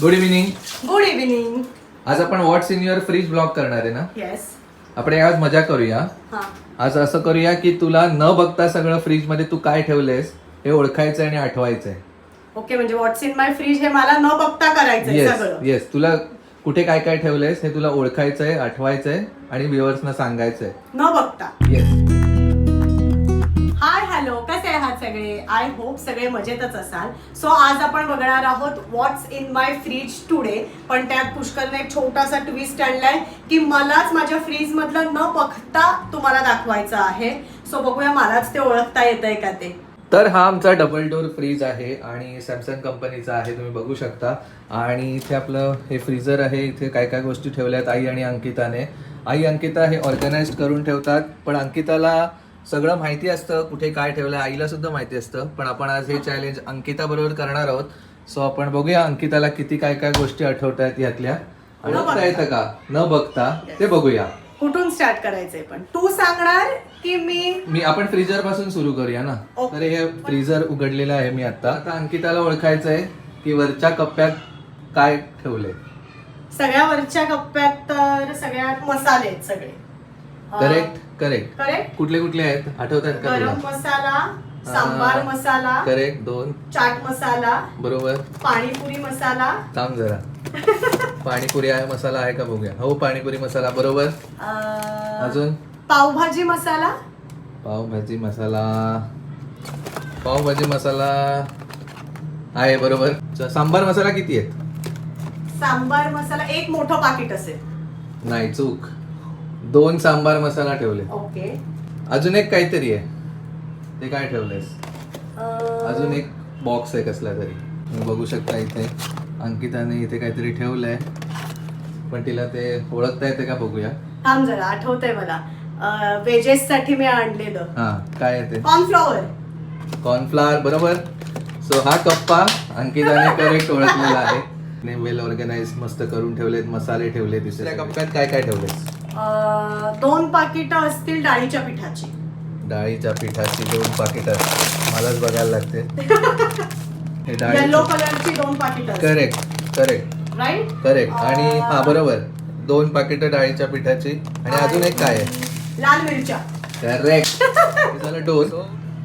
Good evening good evening आज आपण what's in your fridge blog करणार आहे ना? येस आपण आज मजा करूया. हा. आज असं करूया की तुला न बघता सगळं फ्रीजमध्ये तू काय ठेवलेस हे ओळखायचंय आणि आठवायचंय. ओके म्हणजे व्हॉट्स इन माय फ्रीज हे मला न बघता करायचंय येस सगळं. येस तुला कुठे काय काय ठेवलंयस हे तुला ओळखायचंय आठवायचंय आणि व्ह्युअर्सना सांगायचंय. न बघता. येस हॅलो कसे आहात सगळे. आय होप सगळे मजेतच असाल. सो आज आपण बघणार आहोत what's in my fridge today पण त्यात पुष्करने एक छोटासा ट्विस्ट आणलाय की मलाच माझ्या फ्रीज मधलं न बघता तुम्हाला दाखवायचं आहे. सो बघूया मलाच ते ओळखता येतंय का ते. तर हा आमचा डबल डोर फ्रीज आहे आणि सॅमसंग कंपनीचा आहे तुम्ही बघू शकता. आणि इथे आपलं हे फ्रीजर आहे इथे काय काय गोष्टी ठेवल्यात आई आणि अंकिताने. आई अंकिता हे ऑर्गनाइज करून ठेवतात पण अंकिताला सगळं माहिती असतं कुठे काय ठेवलं आईला सुद्धा माहिती असतं. पण आपण आज हे चॅलेंज अंकिता बरोबर करणार आहोत. सो आपण बघूया अंकिताला किती काय काय गोष्टी आठवत आहेत यातल्या बघता. येतं का? न बघता ते बघूया. कुठून स्टार्ट करायचंय पण? तू सांगणार की मी? मी आपण फ्रीजरपासून सुरू करूया ना. तर हे फ्रीजर उघडलेलं आहे मी आता आता अंकिताला ओळखायचं आहे की वरच्या कप्प्यात काय ठेवले सगळ्या वरच्या कप्प्यात तर सगळ्यात मसाले आहेत सगळे. करेक्ट करेक्ट करेक्ट कुठले कुठले आहेत? आठवतात का गरम तुला? मसाला सांबार मसाला करेक्ट दोन. चाट मसाला बरोबर. पाणीपुरी मसाला. थांब जरा. पाणीपुरी आहे मसाला आहे का बघूया. हो पाणीपुरी मसाला बरोबर. अं, अजून? पावभाजी मसाला. पावभाजी मसाला. पावभाजी मसाला आहे बरोबर. च- सांबार मसाला किती आहेत? सांबार मसाला एक मोठं पाकिट असेल. नाही चूक. दोन सांबार मसाला ठेवले. ओके. अजून एक काहीतरी आहे. ते काय ठेवलंयस? अजून एक बॉक्स आहे कसला तरी. तुम्ही बघू शकता इथे. अंकिताने इथे काहीतरी ठेवलंय. पण तिला ते ओळखता येते का बघूया. थांब जरा आठवतंय मला. वेजेस साठी मी आणलेलं. हा काय आहे ते? कॉर्नफ्लॉवर कॉर्नफ्लावर बरोबर? सो हा कप्पा अंकिताने करेक्ट ओळखलेला आहे. वेल ऑर्गनाइज मस्त करून ठेवलेत मसाले ठेवले दुसऱ्या कप्प्यात. काय काय ठेवलेस? दोन पाकिट असतील डाळीच्या पिठाची. डाळीच्या पिठाची दोन पाकिटं. मलाच बघायला लागते. हे डाळी येलो कलरची दोन पाकिट करेक्ट करेक्ट राईट करेक्ट आणि हा बरोबर. दोन पाकिट डाळीच्या पिठाची. आणि अजून एक काय आहे? लाल मिरच्या. करेक्ट झालं दोन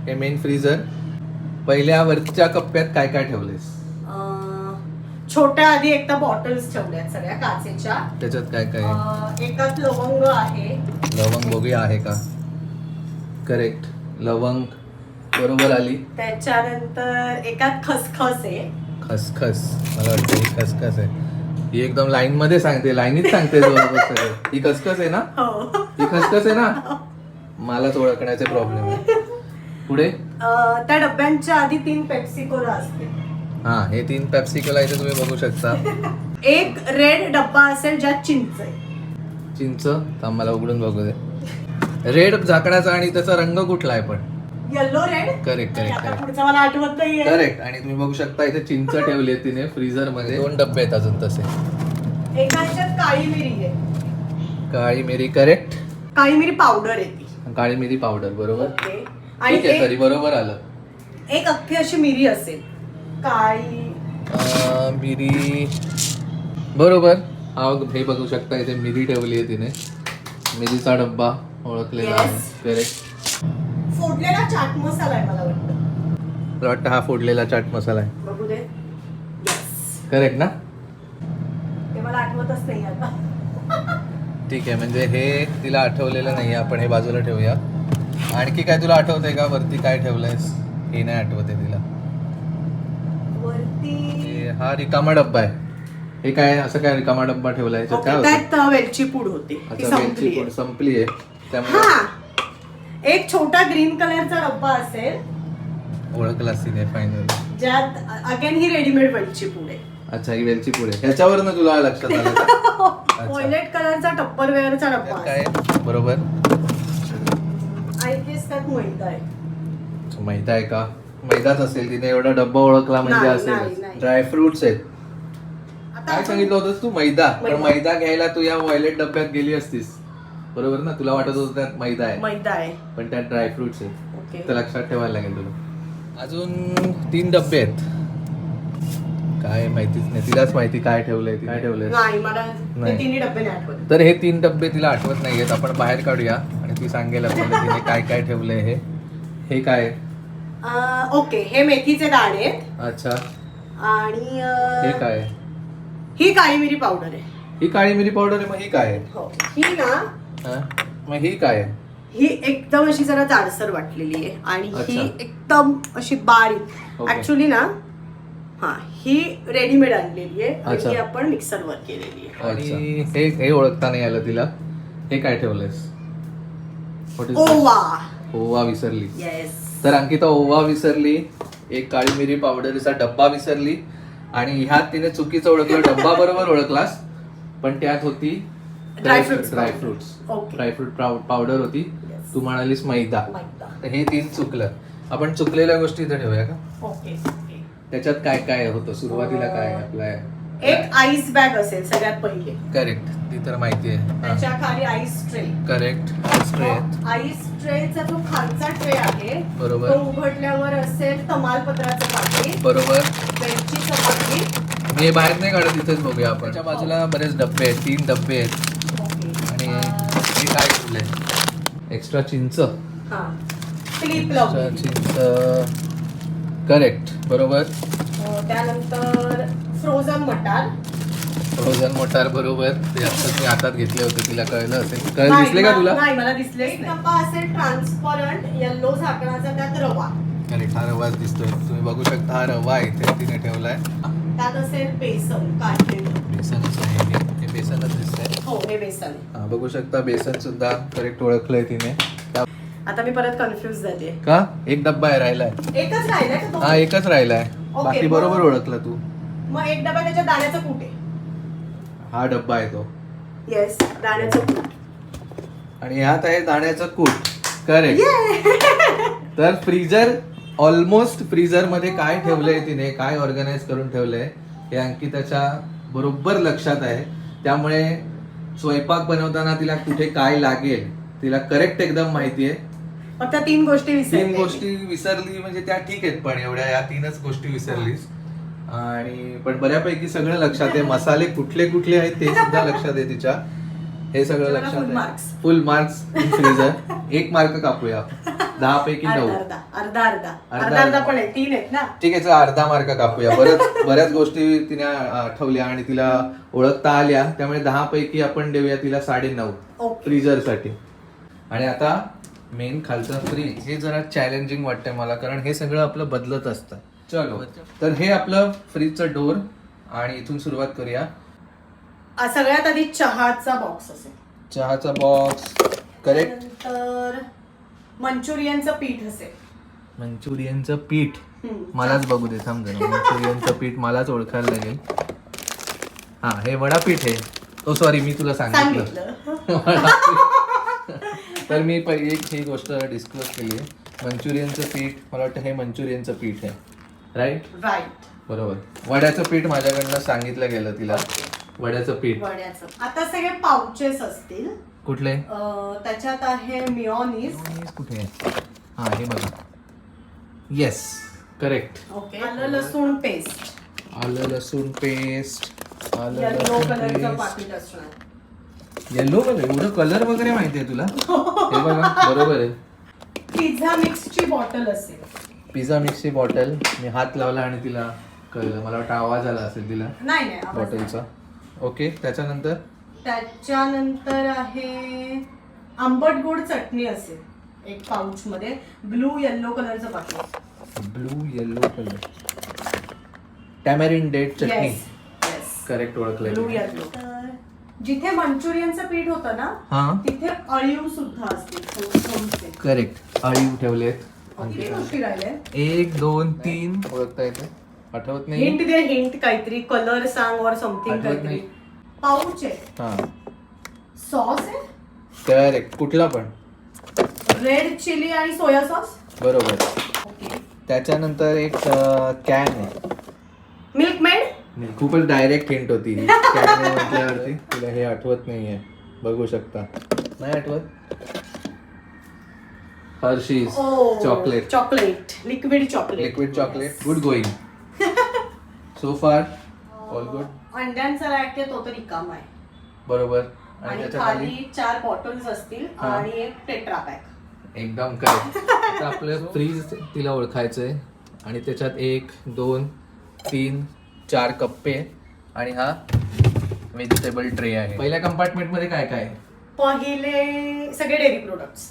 हे मेन फ्रीजर पहिल्या वरच्या कप्प्यात काय काय ठेवलेस? छोट्या आधी एकदा बॉटल्स ठेवल्यात सगळ्या काचेच्या. त्याच्यात काय काय? आहे? अं, एकात लवंग आहे. लवंग बघूया आहे का? करेक्ट लवंग बरोबर आली. त्याच्यानंतर एकात खसखस आहे. खसखस. मला वाटतं ही खसखस आहे. ही एकदम लाईन मध्ये सांगते लाईनीत सांगते बरोबर सगळं. ही खसखस आहे ना? हो. ही खसखस आहे ना? मलाच ओळखण्याचे प्रॉब्लेम आहे. पुढे? अं, त्या डब्यांच्या आधी तीन पेप्सिकोला असते हा हे तीन पॅप्सिकल आहे ते तुम्ही बघू शकता. एक रेड डब्बा असेल ज्यात चिंच आहे. चिंच? थांब मला उघडून बघू दे. रेड झाकणाचा आणि त्याचा रंग कुठला आहे पण? येल्लो रेड करेक्ट करेक्ट आता करेक्ट पुढचं मला आठवत नाहीये. करेक्ट आणि तुम्ही बघू शकता इथे चिंच ठेवली आहे तिने फ्रीजरमध्ये दोन डब्बे आहेत अजून तसे. एका ह्याच्यात काळी मिरी आहे. काळी मिरी करेक्ट काळी मिरी पावडर आहे ती. काळी मिरी पावडर बरोबर. ओके आणि ठीक आहे तरी एक बरोबर आलं. एक अख्खी अशी मिरी असेल. काळी. अं, मिरी. बरोबर. हा हे बघू शकता इथे मिरी ठेवली आहे तिने. मिरीचा डब्बा ओळखलेला आहे. Yes. फोडलेला चाट मसाला आहे मला वाटतं. मला वाटतं हा फोडलेला चाट मसाला आहे. बघू दे. येस करेक्ट ना? ते मला आठवतच नाही आता. ठीक आहे म्हणजे हे तिला आठवलेलं नाही आपण हे बाजूला ठेवूया. आणखी काय तुला आठवतंय का? वरती काय ठेवलंयस? हे नाही आठवते तिला. हे रिकामा डब्बा आहे. हे काय असं काय रिकामा डब्बा याच्यात ओके, काय होतं त्यात वेलची पूड होती. ती अच्छा वेलची संपली पूड संपली आहे. त्यामुळे हा. एक छोटा ग्रीन कलरचा डब्बा असेल. ओळखलास तिने फायनल. ज्यात अगेन ही रेडीमेड वेलची पूड आहे. अच्छा ही वेलची पूड आहे. ह्याच्यावरनं तुला लक्षात आलं का? वॉयलेट कलरचा टप्पर वेअरचा डब्बा त्यात काय? आहे? बरोबर. आय गेस त्यात मैदा आहे. मैदा आहे का? मैदाच असेल तिने एवढा डब्बा ओळखला म्हणजे नाही, नाही, असेल नाही. ड्रायफ्रुट्स आहेत. काय सांगितलं होतंस तू? मैदा. पण मैदा. मैदा घ्यायला तू या वॉयलेट डब्यात गेली असतीस. बरोबर ना? तुला वाटत होतं त्यात मैदा आहे. मैदा आहे. पण त्यात ड्रायफ्रुट्स आहेत. ओके. तर लक्षात ठेवायला लागेल तुला. अजून तीन डबे आहेत. काय माहितीच नाही. तिलाच माहिती काय ठेवलंय ती. काय ठेवलंय? नाही मला ते नाही. तिन्ही डब्बे नाही आठवत. तर हे तीन डब्बे तिला आठवत नाहीयेत. आपण बाहेर काढूया. आणि ती सांगेल आपल्याला तिने काय काय ठेवलंय हे. हे काय? अं, ओके हे मेथीचे दाणे आहेत अच्छा आणि अं, हे काय ही काळी मिरी पावडर आहे ही काळी मिरी पावडर आहे मग ही काय आहे? हो ही ना हा? मग ही काय आहे? ही एकदम अशी जरा जाडसर वाटलेली आहे आणि ही अच्छा. एकदम अशी बारीक ओके. ऍक्च्युली ना हा ही रेडीमेड आणलेली आहे आणि अच्छा. ही आपण मिक्सरवर केलेली आहे आणि हे हे ओळखता नाही आलं तिला हे काय ठेवलंयस What is this? ओवा ओवा विसरली. तर अंकिता ओवा विसरली. एक काळी मिरी पावडरचा डब्बा विसरली. आणि ह्यात तिने चुकीचं ओळखलं. डब्बा बरोबर ओळखलास पण त्यात होती ड्रायफ्रुट्स Okay. ड्रायफ्रूट पावडर होती. तू म्हणालीस मैदा. तर हे तीन चुकलं. आपण चुकलेल्या गोष्टी इथे ठेवूया का? त्याच्यात काय काय होतं? सुरुवातीला काय आपला एक आईस बॅग असेल सगळ्यात पहिले. करेक्ट ती तर माहिती आहे. त्याच्याखाली ice tray correct straight ice ट्रेचा जो खालचा ट्रे आहे बरोबर. तो उघडल्यावर असेल तमालपत्राचं पाकिट. बरोबर. वेलचीचं पाकिट. मी हे बाहेर नाही काढत इथेच बघूया आपण. त्याच्या बाजूला बरेच डब्बे आहेत तीन डब्बे आहेत. आणि हे काय ठेवलंय एक्स्ट्रा चिंच. हा. क्लिप एक्स्ट्रा लावली चिंच. करेक्ट बरोबर. अं, त्यानंतर फ्रोझन मटार. फ्रोझन मोटार बरोबर. ते मी हातात घेतले होते तिला कळलं असेल. कळ नाही, दिसले का तुला? नाही मला दिसले एक डब्बा असेल ट्रान्सपरंट येल्लो झाकणाचा त्यात रवा. करेक्ट हा रवाच दिसतोय. तुम्ही बघू शकता हा रवा इथे तिने ठेवलाय. त्यात असेल बेसन काढलेलं बेसनच आहे हे. बेसनच दिसतंय. हो हे बेसन. हा बघू शकता बेसन सुद्धा करेक्ट ओळखलंय तिने. आता मी परत कन्फ्युज झाले का? एक डब्बा आहे राहिलाय. एकच राहिलाय का हा? एकच राहिलाय. ओके, बाकी बरोबर ओळखला तू. मग एक डबा त्याच्या दाण्याचं कूट आहे. हा डब्बा आहे तो. येस दाण्याचं कूट. आणि ह्यात आहे दाण्याचं कूट. करेक्ट तर फ्रीजर ऑलमोस्ट फ्रीजरमध्ये काय ठेवलंय तिने काय ऑर्गनाईज करून ठेवलंय हे अंकिताच्या बरोबर लक्षात आहे. त्यामुळे स्वयंपाक बनवताना तिला कुठे काय लागेल तिला करेक्ट एकदम माहिती आहे. फक्त तीन गोष्टी तीन विसरले गोष्टी विसरली म्हणजे त्या ठीक आहेत पण एवढ्या या तीनच गोष्टी विसरलीस. आणि पण बऱ्यापैकी सगळं लक्षात आहे. मसाले कुठले कुठले आहेत ते सुद्धा लक्षात आहे तिच्या. हे सगळं लक्षात आहे. फुल मार्क्स फ्रीजर एक मार्क कापूया. दहा पैकी नऊ. अर्धा अर्धा अर्धा अर्धा. पण आहे. तीन आहेत ना? ठीक आहे चला अर्धा मार्क कापूया. बऱ्याच बऱ्याच गोष्टी तिने आठवल्या आणि तिला ओळखता आल्या. त्यामुळे दहा पैकी आपण देऊया तिला साडे नऊ फ्रीजरसाठी. आणि आता मेन खालचा फ्रीज हे जरा चॅलेंजिंग वाटतंय मला कारण हे सगळं आपलं बदलत असतं. चलो. तर हे आपलं फ्रीजचं डोर आणि इथून सुरुवात करूया. आ, सगळ्यात आधी चहाचा बॉक्स असेल. चहाचा बॉक्स करेक्ट नंतर मंचुरियनचं पीठ असेल. मंचुरियनचं पीठ. हम्म. मलाच बघू दे थांब जरा. मंचुरियनचं पीठ मलाच ओळखायला लागेल. हा हे वडापीठ आहे. ओ सॉरी मी तुला सांगितलं. सांगितलं. तर मी पहि- एक ही गोष्ट डिस्क्लोज केली आहे. मंचुरियनचं पीठ मला वाटतं हे मंचुरियनचं पीठ आहे. राईट राईट बरोबर. वड्याचं पीठ माझ्याकडनं सांगितलं गेलं तिला. वड्याचं पीठ. वड्याचं. आता सगळे पाउचेस असतील. कुठले? अं, त्याच्यात आहे Mayonnaise कुठे? आहे हा हे बघा. येस करेक्ट ओके आलं लसूण पेस्ट आलं लसूण पेस्ट आलं येलो लसूण कलरचं पेस्ट पाकिट असणार. येलो कलर एवढं कलर वगैरे माहिती आहे तुला? हे बघा बरोबर आहे. पिझ्झा मिक्सची बॉटल असेल. पिझ्झा मिक्सची बॉटल मी हात लावला आणि तिला कळलं. मला वाटतं आवाज आला असेल तिला नाही नाही आवाज नाही. बॉटलचा. ओके त्याच्यानंतर? त्याच्यानंतर आहे आंबट गोड चटणी असेल एक पाउच मध्ये ब्लू येल्लो कलरचं पाकिट. Blue yellow colour tamarind date चटणी. Yes yes correct blue yellow जिथे मंचुरियनचं पीठ होतं ना हा. तिथे अळीव सुद्धा थोडंसे. करेक्ट अळीव ठेवलेत. किती गोष्टी राहिल्या? एक दोन तीन. ओळखता येते. आठवत नाही. हिंट दे हिंट काहीतरी. कलर सांग और समथिंग आठवत काहीतरी. नाही. पाऊच आहे. हा. सॉस आहे? करेक्ट कुठला पण. रेड चिली आणि सोया सॉस बरोबर. ओके. त्याच्यानंतर एक कॅन आहे. मिल्क मेड नाही, खूपच डायरेक्ट हिंट होती ही. कॅन आहे म्हटल्यावरती. तुला हे आठवत नाहीये. बघू शकता. नाही आठवत? Hershey's chocolate chocolate liquid chocolate liquid chocolate good going so far all good अंड्यांचा रॅक आहे तो तर रिकामा आहे. बरोबर. आणि आणि त्याच्याखाली खाली चार बॉटल्स असतील हा. आणि एक टेट्रा पॅक एकदम करेक्ट आता आपलं फ्रीज तिला ओळखायचंय. आणि त्याच्यात एक दोन तीन चार कप्पे. आणि हा व्हेजिटेबल ट्रे आहे. पहिल्या कंपार्टमेंटमध्ये काय काय? पहिले सगळे डेअरी प्रोडक्ट्स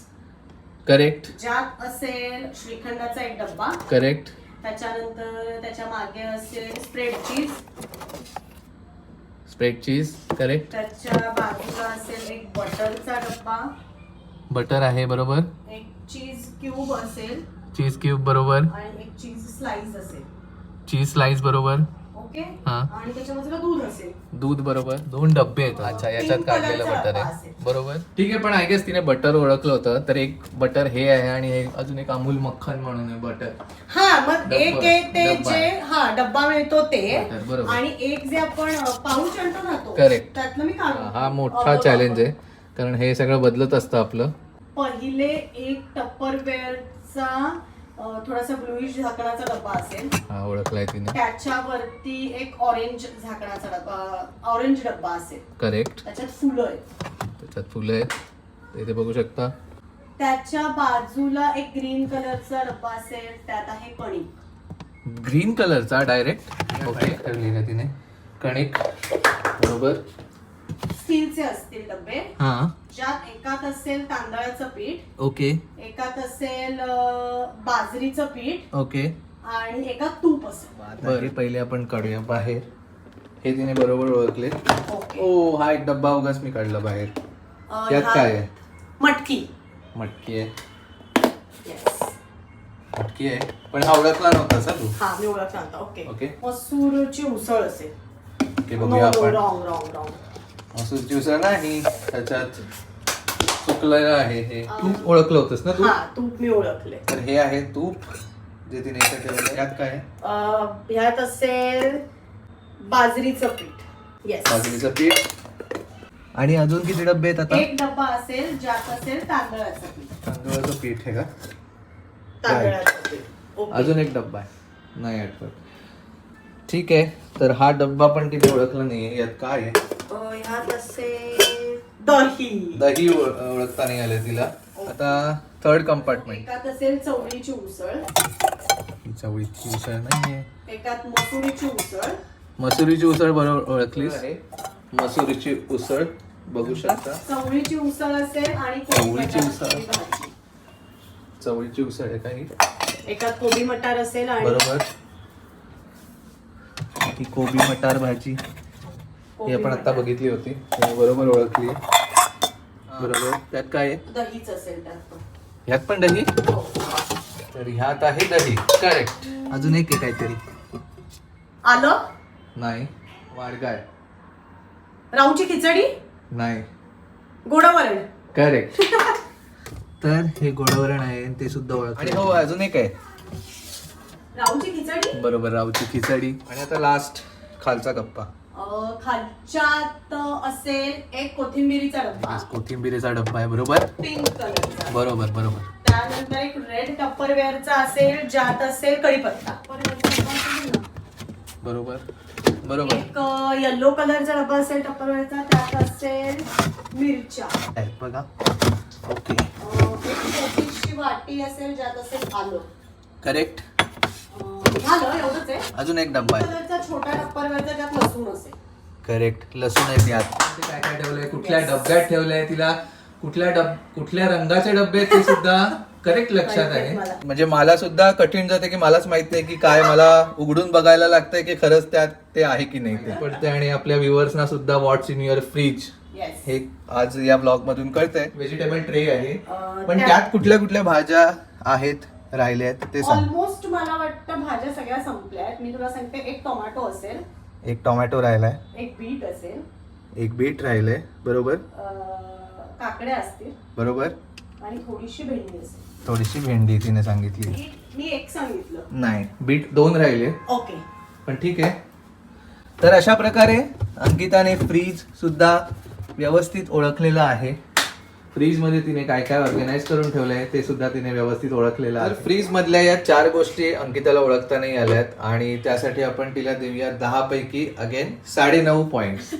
करेक्ट ज्यात असेल श्रीखंडाचा एक डब्बा. करेक्ट त्याच्यानंतर त्याच्यामागे असेल spread cheese spread cheese correct त्याच्या बाजूला असेल एक बटरचा डब्बा. बटर आहे बरोबर. एक चीज क्यूब असेल. चीज क्यूब बरोबर. आणि एक चीज स्लाइस असेल. चीज स्लाइस बरोबर. ओके हा. आणि त्याच्या बाजूला दूध असेल दूध बरोबर दोन डब्बे आहेत अच्छा याच्यात काढलेलं बटर आहे. बरोबर ठीक आहे पण आय गेस तिने बटर ओळखलं होतं तर एक बटर हे आहे आणि हे अजून एक अमूल मक्खन म्हणून आहे बटर हा मग डब्बा. एक आहे ते डब्बा. जे हा डब्बा मिळतो ते बटर, बरोबर. आणि एक जे आपण पाऊच आणतो ना तो Correct. त्यातलं मी काढून हा मोठा चॅलेंज आहे कारण हे सगळं बदलत असतं आपलं पहिले एक टप्परवेअरचा अं, थोडासा ब्लूइश झाकणाचा डब्बा असेल. हा ओळखलाय तिने. त्याच्यावरती एक ऑरेंज झाकणाचा डब्बा ऑरेंज डब्बा असेल. करेक्ट त्याच्यात फुलं आहेत. त्याच्यात फुलं आहेत. तर इथे बघू शकता. त्याच्या बाजूला एक ग्रीन कलरचा डब्बा असेल त्यात आहे कणिक. ग्रीन कलरचा डायरेक्ट ओके तिने. कणिक. बरोबर. स्टीलचे असतील डबे. हा. ज्यात एकात असेल तांदळाचं पीठ ओके. एकात असेल अं, बाजरीचं पीठ ओके. आणि एकात तूप असेल. बरं. पहिले आपण काढूया बाहेर. हे तिने बरोबर ओळखले. ओके. ओ हा एक डब्बा उगाच मी काढला बाहेर. अं, त्यात ह्या- काय आहे? मटकी. मटकी आहे. मटकी आहे. पण हा ओळखला नव्हता तू? हा मी ओळखला होता ओके. ओके. मसूरची उसळ असेल. ते बघूया आपण. रॉंग रॉंग रॉंग मसूरची उसळ नाही त्याच्यात चुकलेलं आहे हे. तूप ओळखलं होतंस ना तू? हा तूप मी ओळखले. तर हे आहे तूप जे तिने इथे ठेवलं आहे. यात काय आहे? अं, ह्यात असेल बाजरीचं पीठ. येस बाजरीचं पीठ. आणि अजून किती डब्बे आहेत आता? एक डब्बा असेल ज्यात असेल तांदळाचं पीठ. तांदूळाचं पीठ आहे का? तांदळाचं पीठ. ओके. अजून एक डब्बा आहे. नाही आठवत. ठीक आहे तर हा डब्बा पण तिने ओळखला नाहीये. यात काय आहे? ह्यात असेल दही. दही ओळ- ओळखता नाही आलं तिला आता थर्ड कंपार्टमेंट एकात असेल चवळीची उसळ. चवळीची उसळ नाहीये. एकात मसुरीची उसळ. मसुरीची उसळ बरोबर ओळखलीस. मसुरीची उसळ बघू शकता. चवळीची उसळ असेल आणि चवळीची कोबी उसळ. भाजी. चवळीची उसळ आहे काही? एकात कोबी मटार असेल आणि बरोबर. ही कोबी मटार भाजी. ही कोबी आपण आता. बघितली होती. बरोबर ओळखली. बरोबर. त्यात काय आहे? दहीच असेल त्यात. ह्यात पण दही? हो. तर ह्यात आहे दही. करेक्ट अजून एक आहे काहीतरी. आलं? नाही. वाडगाय राऊची खिचडी? नाही. गोडावरण. करेक्ट तर हे गोडवरण आहे ते सुद्धा ओळख आणि हो अजून एक आहे. राऊची खिचडी? बरोबर रावची खिचडी. आणि आता लास्ट खालचा गप्पा. खालच्यात असेल एक कोथिंबिरीचा डब्बा. कोथिंबिरीचा डब्बा आहे बरोबर? पिंक कलरचा. बरोबर बरोबर. त्यानंतर एक रेड टप्परवेअरचा असेल ज्यात असेल कढीपत्ता. बरोबर बरोबर. एक येल्लो कलरचा डब्बा असेल टप्परवेअरचा त्यात असेल मिरच्या. बघा. ओके. एक वाटी असेल ज्यात असेल आलं. करेक्ट झालं एवढंच आहे. अजून एक डब्बा आहे. कलरचा छोटा टप्परवेअरचा ज्यात लसूण असेल. करेक्ट लसूण आहे यात काय काय ठेवलंय? कुठल्या डब्यात ठेवलंय तिला? कुठल्या डब कुठल्या रंगाचे डब्बे आहेत ते सुद्धा करेक्ट लक्षात आहे. मला. म्हणजे मला सुद्धा कठीण जाते की मलाच माहीत नाही की काय मला उघडून बघायला लागतंय की खरंच त्यात ते आहे की नाही ते. पण ते आणि आपल्या व्ह्युअर्सना सुद्धा what's in your fridge yes हे आज या ब्लॉग मधून कळतंय. व्हेजिटेबल ट्रे आहे. पण त्या- त्यात कुठल्या कुठल्या भाज्या आहेत? राहिल्या आहेत ते सांग. ऑलमोस्ट मला वाटतं भाज्या सगळ्या संपल्या आहेत. मी तुला सांगते एक टोमॅटो असेल. एक टोमॅटो राहिलाय. एक बीट असेल. एक बीट राहिलंय बरोबर? अं, काकड्या असतील. बरोबर? आणि थोडीशी भेंडी असेल. थोडीशी भेंडी तिने सांगितली. मी एक सांगितलं. नाही बीट दोन राहिले. ओके पण ठीक आहे. तर अशा प्रकारे अंकिताने फ्रीज सुद्धा व्यवस्थित ओळखलेला आहे. फ्रीजमध्ये तिने काय काय ऑर्गनाईज करून ठेवलंय ते सुद्धा तिने व्यवस्थित ओळखलेलं आहे. फ्रीज मधल्या या चार गोष्टी अंकिताला ओळखता नाही आल्यात आणि त्यासाठी आपण तिला देऊया दहा पैकी अगेन साडे नऊ पॉइंट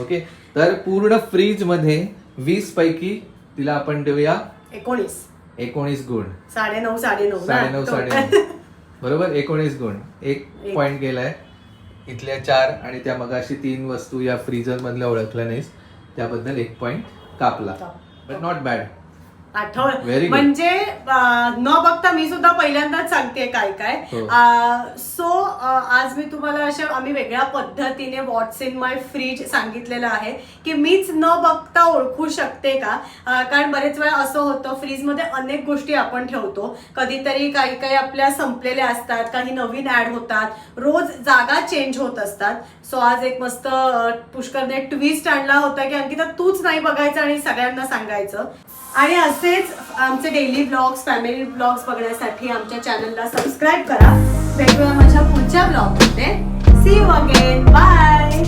ओके तर पूर्ण फ्रीजमध्ये वीस पैकी तिला आपण देऊया एकोणीस. एकोणीस गुण. साडे नऊ साडे नऊ साडे नऊ साडे बरोबर? एकोणीस गुण. एक. पॉइंट गेलाय. इथल्या चार आणि त्या मगाशी तीन वस्तू या फ्रीजर मधल्या ओळखल्या नाहीस. त्याबद्दल एक पॉइंट कापला. बट नॉट Very आठवण good. म्हणजे अं, न बघता मी सुद्धा पहिल्यांदाच सांगते काय काय. हो. सो आज मी तुम्हाला अशा आम्ही वेगळ्या पद्धतीने व्हॉट्स इन माय फ्रीज सांगितलेलं आहे की मीच न बघता ओळखू शकते का? अं, कारण बरेच वेळा असं होतं फ्रीजमध्ये अनेक गोष्टी आपण ठेवतो. कधीतरी काही काही आपल्या संपलेल्या असतात काही नवीन ऍड होतात. रोज जागा चेंज होत असतात. सो आज एक मस्त अं, पुष्करने ट्विस्ट आणला होता की अंकिता तूच नाही बघायचं आणि सगळ्यांना सांगायचं. आणि असेच आमचे डेली ब्लॉग्स फॅमिली ब्लॉग्स बघण्यासाठी आमच्या चॅनलला सबस्क्राईब करा. भेटूया माझ्या पुढच्या ब्लॉगमध्ये सी यू अगेन बाय